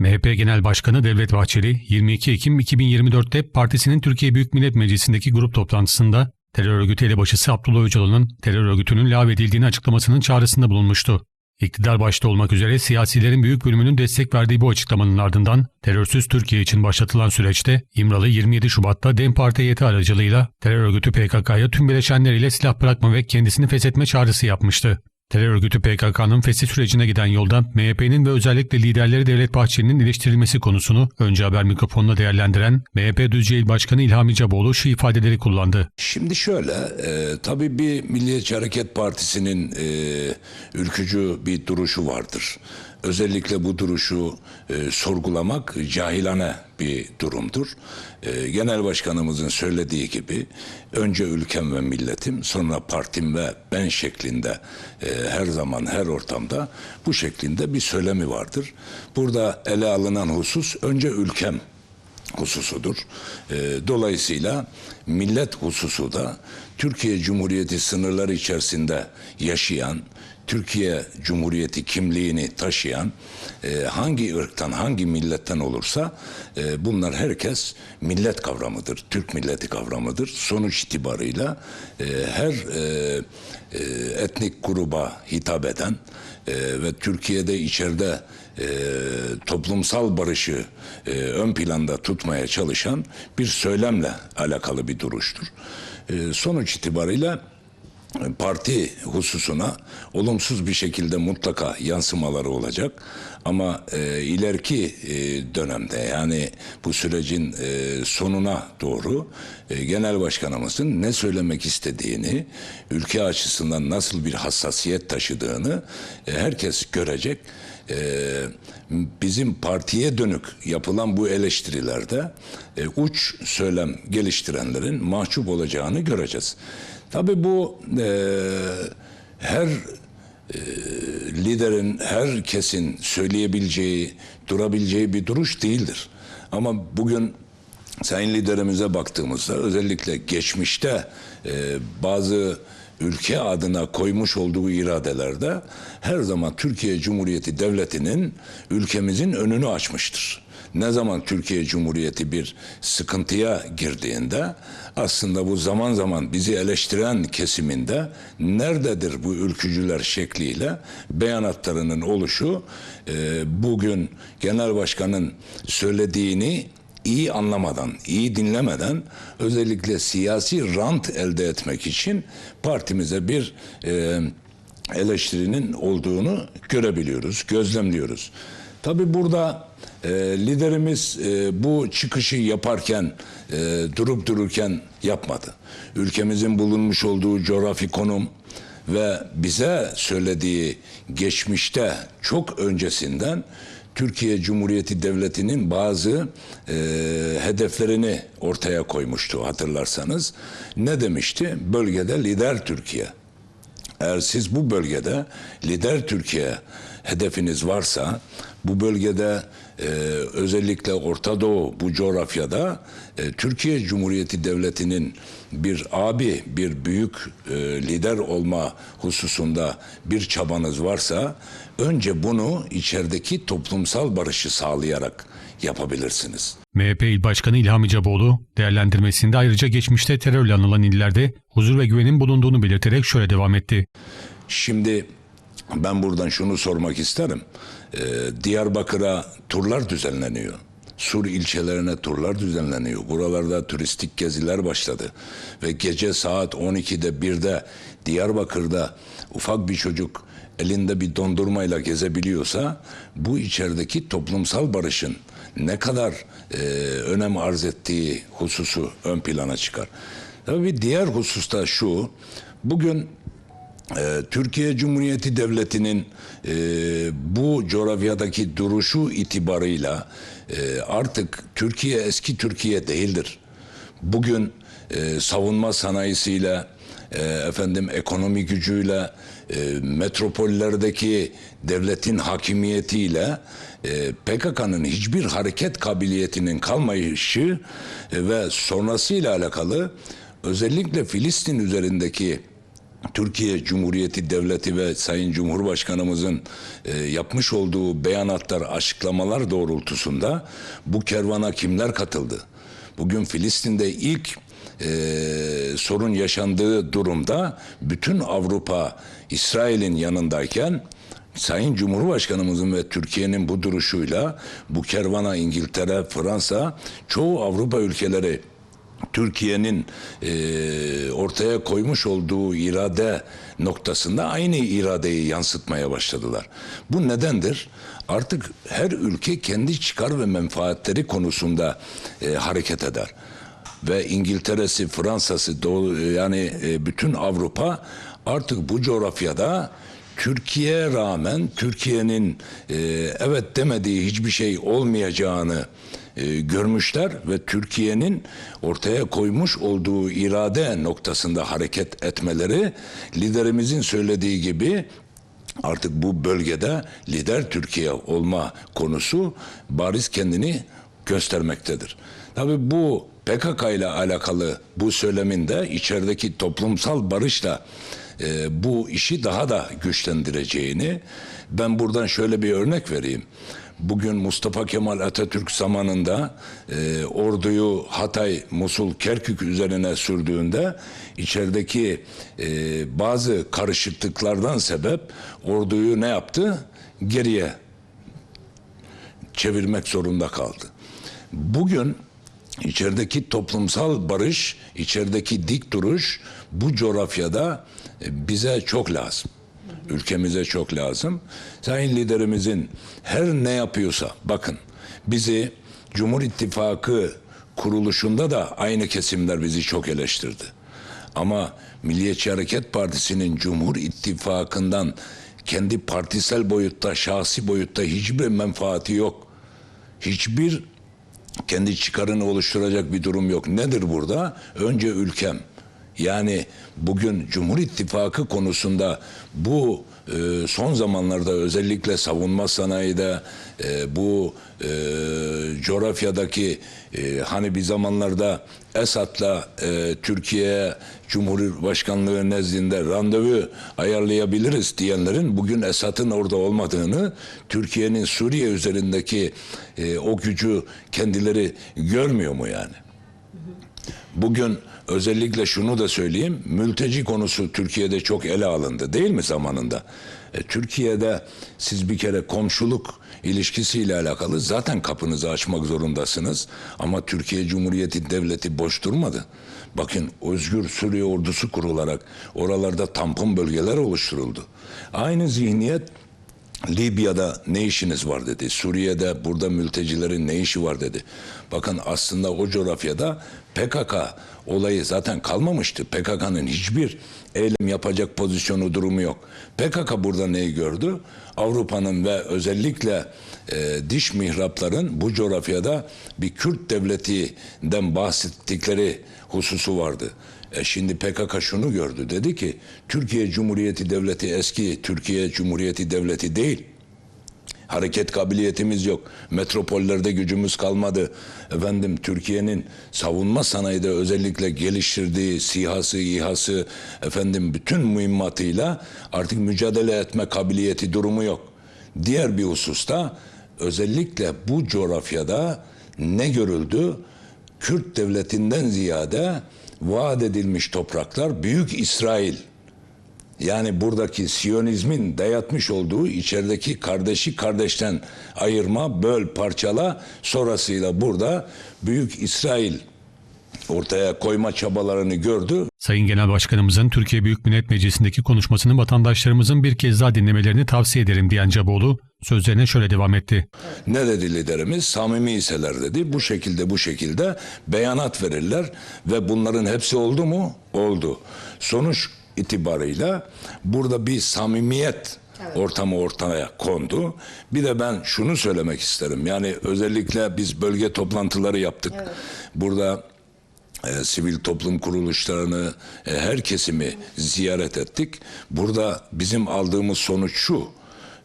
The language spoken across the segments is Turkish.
MHP Genel Başkanı Devlet Bahçeli 22 Ekim 2024'te partisinin Türkiye Büyük Millet Meclisi'ndeki grup toplantısında terör örgütü elebaşısı Abdullah Öcalan'ın terör örgütünün lağvedildiğini açıklamasının çağrısında bulunmuştu. İktidar başta olmak üzere siyasilerin büyük bölümünün destek verdiği bu açıklamanın ardından terörsüz Türkiye için başlatılan süreçte İmralı 27 Şubat'ta DEM Parti heyeti aracılığıyla terör örgütü PKK'ya tüm bileşenleriyle silah bırakma ve kendisini feshetme çağrısı yapmıştı. Terör örgütü PKK'nın fesih sürecine giden yolda MHP'nin ve özellikle liderleri Devlet Bahçeli'nin eleştirilmesi konusunu önce haber mikrofonla değerlendiren MHP Düzce İl Başkanı İlhami Caboğlu şu ifadeleri kullandı. Şimdi şöyle, e, tabii bir Milliyetçi Hareket Partisi'nin e, ülkücü bir duruşu vardır. Özellikle bu duruşu e, sorgulamak cahilane bir durumdur. E, Genel Başkanımızın söylediği gibi önce ülkem ve milletim, sonra partim ve ben şeklinde e, her zaman her ortamda bu şeklinde bir söylemi vardır. Burada ele alınan husus önce ülkem hususudur. Ee, Dolayısıyla millet hususu da Türkiye Cumhuriyeti sınırları içerisinde yaşayan, Türkiye Cumhuriyeti kimliğini taşıyan e, hangi ırktan, hangi milletten olursa e, bunlar herkes millet kavramıdır, Türk milleti kavramıdır. Sonuç itibarıyla e, her e, e, etnik gruba hitap eden e, ve Türkiye'de içeride e, toplumsal barışı e, ön planda tutmaya çalışan bir söylemle alakalı bir duruştur. E, sonuç itibariyle e, parti hususuna olumsuz bir şekilde mutlaka yansımaları olacak. Ama e, ileriki e, dönemde yani bu sürecin e, sonuna doğru e, genel başkanımızın ne söylemek istediğini, ülke açısından nasıl bir hassasiyet taşıdığını e, herkes görecek. E, bizim partiye dönük yapılan bu eleştirilerde e, uç söylem geliştirenlerin mahcup olacağını göreceğiz. Tabii bu e, her e, liderin, herkesin söyleyebileceği, durabileceği bir duruş değildir. Ama bugün sayın liderimize baktığımızda özellikle geçmişte e, bazı ülke adına koymuş olduğu iradelerde her zaman Türkiye Cumhuriyeti Devleti'nin ülkemizin önünü açmıştır. Ne zaman Türkiye Cumhuriyeti bir sıkıntıya girdiğinde aslında bu zaman zaman bizi eleştiren kesiminde nerededir bu ülkücüler şekliyle beyanatlarının oluşu e, bugün genel başkanın söylediğini iyi anlamadan, iyi dinlemeden özellikle siyasi rant elde etmek için partimize bir e, eleştirinin olduğunu görebiliyoruz, gözlemliyoruz. Tabi burada e, liderimiz e, bu çıkışı yaparken e, durup dururken yapmadı. Ülkemizin bulunmuş olduğu coğrafi konum ve bize söylediği geçmişte çok öncesinden Türkiye Cumhuriyeti Devleti'nin bazı e, hedeflerini ortaya koymuştu hatırlarsanız. Ne demişti? Bölgede lider Türkiye. Eğer siz bu bölgede lider Türkiye hedefiniz varsa bu bölgede e, özellikle Orta Doğu bu coğrafyada e, Türkiye Cumhuriyeti Devleti'nin bir abi, bir büyük e, lider olma hususunda bir çabanız varsa önce bunu içerideki toplumsal barışı sağlayarak yapabilirsiniz. MHP İl Başkanı İlhami Caboğlu değerlendirmesinde ayrıca geçmişte terörle anılan illerde huzur ve güvenin bulunduğunu belirterek şöyle devam etti. Şimdi ben buradan şunu sormak isterim. Ee, Diyarbakır'a turlar düzenleniyor. Sur ilçelerine turlar düzenleniyor. Buralarda turistik geziler başladı. Ve gece saat 12'de 1'de Diyarbakır'da ufak bir çocuk elinde bir dondurmayla gezebiliyorsa bu içerideki toplumsal barışın ne kadar e, önem arz ettiği hususu ön plana çıkar. Tabii bir diğer hususta şu, bugün Türkiye Cumhuriyeti Devleti'nin e, bu coğrafyadaki duruşu itibarıyla e, artık Türkiye eski Türkiye değildir. Bugün e, savunma sanayisiyle, e, efendim ekonomi gücüyle, e, metropollerdeki devletin hakimiyetiyle e, PKK'nın hiçbir hareket kabiliyetinin kalmayışı e, ve sonrasıyla alakalı özellikle Filistin üzerindeki Türkiye Cumhuriyeti Devleti ve Sayın Cumhurbaşkanımızın e, yapmış olduğu beyanatlar, açıklamalar doğrultusunda bu kervana kimler katıldı? Bugün Filistin'de ilk e, sorun yaşandığı durumda bütün Avrupa İsrail'in yanındayken Sayın Cumhurbaşkanımızın ve Türkiye'nin bu duruşuyla bu kervana İngiltere, Fransa, çoğu Avrupa ülkeleri Türkiye'nin e, ortaya koymuş olduğu irade noktasında aynı iradeyi yansıtmaya başladılar. Bu nedendir? Artık her ülke kendi çıkar ve menfaatleri konusunda e, hareket eder ve İngiltere'si, Fransa'sı, Doğu, yani e, bütün Avrupa artık bu coğrafyada Türkiye'ye rağmen Türkiye'nin e, evet demediği hiçbir şey olmayacağını e, görmüşler ve Türkiye'nin ortaya koymuş olduğu irade noktasında hareket etmeleri liderimizin söylediği gibi artık bu bölgede lider Türkiye olma konusu bariz kendini göstermektedir. Tabii bu PKK ile alakalı bu söylemin de içerideki toplumsal barışla e, bu işi daha da güçlendireceğini ben buradan şöyle bir örnek vereyim. Bugün Mustafa Kemal Atatürk zamanında e, orduyu Hatay, Musul, Kerkük üzerine sürdüğünde içerideki e, bazı karışıklıklardan sebep orduyu ne yaptı? Geriye çevirmek zorunda kaldı. Bugün içerideki toplumsal barış, içerideki dik duruş bu coğrafyada bize çok lazım. Ülkemize çok lazım. Sayın liderimizin her ne yapıyorsa bakın bizi Cumhur İttifakı kuruluşunda da aynı kesimler bizi çok eleştirdi. Ama Milliyetçi Hareket Partisi'nin Cumhur İttifakı'ndan kendi partisel boyutta, şahsi boyutta hiçbir menfaati yok. Hiçbir kendi çıkarını oluşturacak bir durum yok. Nedir burada? Önce ülkem. Yani bugün Cumhur İttifakı konusunda bu e, son zamanlarda özellikle savunma sanayide e, bu e, coğrafyadaki e, hani bir zamanlarda Esad'la e, Türkiye Cumhurbaşkanlığı nezdinde randevu ayarlayabiliriz diyenlerin bugün Esad'ın orada olmadığını, Türkiye'nin Suriye üzerindeki e, o gücü kendileri görmüyor mu yani? Bugün özellikle şunu da söyleyeyim. Mülteci konusu Türkiye'de çok ele alındı değil mi zamanında? E, Türkiye'de siz bir kere komşuluk ilişkisiyle alakalı zaten kapınızı açmak zorundasınız. Ama Türkiye Cumhuriyeti Devleti boş durmadı. Bakın Özgür Suriye ordusu kurularak oralarda tampon bölgeler oluşturuldu. Aynı zihniyet Libya'da ne işiniz var dedi. Suriye'de burada mültecilerin ne işi var dedi. Bakın aslında o coğrafyada PKK olayı zaten kalmamıştı. PKK'nın hiçbir eylem yapacak pozisyonu durumu yok. PKK burada neyi gördü? Avrupa'nın ve özellikle e, diş mihrapların bu coğrafyada bir Kürt devletinden bahsettikleri hususu vardı. E şimdi PKK şunu gördü. Dedi ki Türkiye Cumhuriyeti Devleti eski Türkiye Cumhuriyeti Devleti değil. Hareket kabiliyetimiz yok. Metropollerde gücümüz kalmadı. Efendim Türkiye'nin savunma sanayide özellikle geliştirdiği SİHA'sı, İHA'sı, efendim bütün mühimmatıyla artık mücadele etme kabiliyeti durumu yok. Diğer bir hususta özellikle bu coğrafyada ne görüldü? Kürt devletinden ziyade vaat edilmiş topraklar Büyük İsrail. Yani buradaki Siyonizmin dayatmış olduğu içerideki kardeşi kardeşten ayırma, böl, parçala sonrasıyla burada Büyük İsrail ortaya koyma çabalarını gördü. Sayın Genel Başkanımızın Türkiye Büyük Millet Meclisi'ndeki konuşmasını vatandaşlarımızın bir kez daha dinlemelerini tavsiye ederim diyen Caboğlu sözlerine şöyle devam etti. Ne dedi liderimiz? Samimi iseler dedi. Bu şekilde bu şekilde beyanat verirler ve bunların hepsi oldu mu? Oldu. Sonuç itibarıyla burada bir samimiyet ortamı ortaya kondu. Bir de ben şunu söylemek isterim. Yani özellikle biz bölge toplantıları yaptık. Burada e, sivil toplum kuruluşlarını, e, her kesimi ziyaret ettik. Burada bizim aldığımız sonuç şu.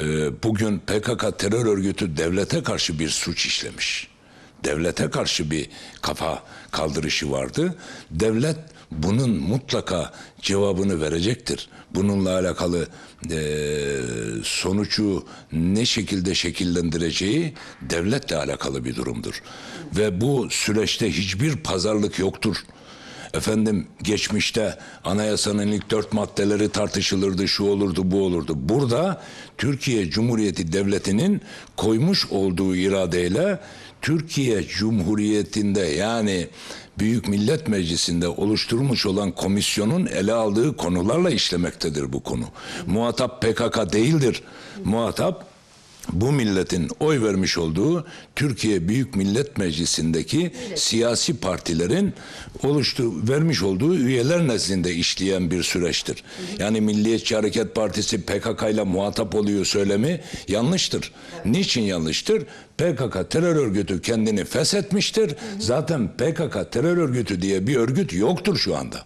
E, bugün PKK terör örgütü devlete karşı bir suç işlemiş. Devlete karşı bir kafa kaldırışı vardı. Devlet bunun mutlaka cevabını verecektir. Bununla alakalı eee, sonucu ne şekilde şekillendireceği devletle alakalı bir durumdur. Ve bu süreçte hiçbir pazarlık yoktur. Efendim geçmişte anayasanın ilk dört maddeleri tartışılırdı, şu olurdu, bu olurdu. Burada Türkiye Cumhuriyeti Devleti'nin koymuş olduğu iradeyle Türkiye Cumhuriyeti'nde yani Büyük Millet Meclisi'nde oluşturulmuş olan komisyonun ele aldığı konularla işlemektedir bu konu. Muhatap PKK değildir. Muhatap bu milletin oy vermiş olduğu Türkiye Büyük Millet Meclisi'ndeki siyasi partilerin oluştu vermiş olduğu üyeler nezdinde işleyen bir süreçtir. Yani Milliyetçi Hareket Partisi PKK ile muhatap oluyor söylemi yanlıştır. Niçin yanlıştır? PKK terör örgütü kendini feshetmiştir. Zaten PKK terör örgütü diye bir örgüt yoktur şu anda.